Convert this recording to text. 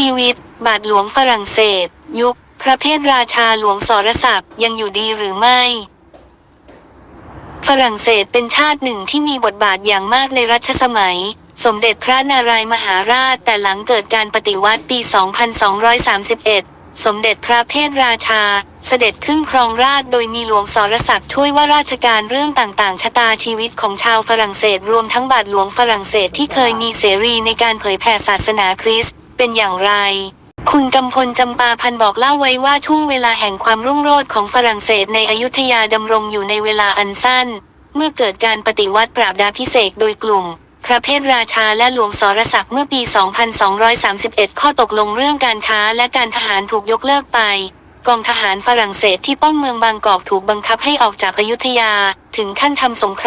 ชีวิต บาทหลวงฝรั่งเศส ยุค พระเพทราชาหลวงสรศักดิ์ยังอยู่ดีหรือไม่ ฝรั่งเศสเป็นชาติหนึ่งที่มีบทบาทอย่างมากในรัชสมัย สมเด็จพระนารายมหาราชแต่หลังเกิดการปฏิวัติปี 2231 สมเด็จพระเพทราชา เสด็จขึ้นครองราชโดยมีหลวงสรศักดิ์ช่วยว่าราชการเรื่องต่างๆ ชะตาชีวิตของชาวฝรั่งเศสรวมทั้งบาทหลวงฝรั่งเศสที่เคยมีเสรีในการเผยแผ่ศาสนาคริสต์ เป็นอย่างไร คุณกำพลจำปาพันบอกเล่าไว้ว่าช่วงเวลาแห่งความรุ่งโรจน์ของฝรั่งเศสในอยุธยาดำรงอยู่ในเวลาอันสั้น เมื่อเกิดการปฏิวัติปราบดาพิเศษโดยกลุ่ม พระเพทราชาและหลวงสรศักดิ์เมื่อปี 2231 ข้อตกลงเรื่องการค้าและการทหารถูกยกเลิกไปกองทหารฝรั่งเศสที่ป้องเมืองบางกอกถูกบังคับให้ออกจากอยุธยา ถึงขั้นทำสงคราม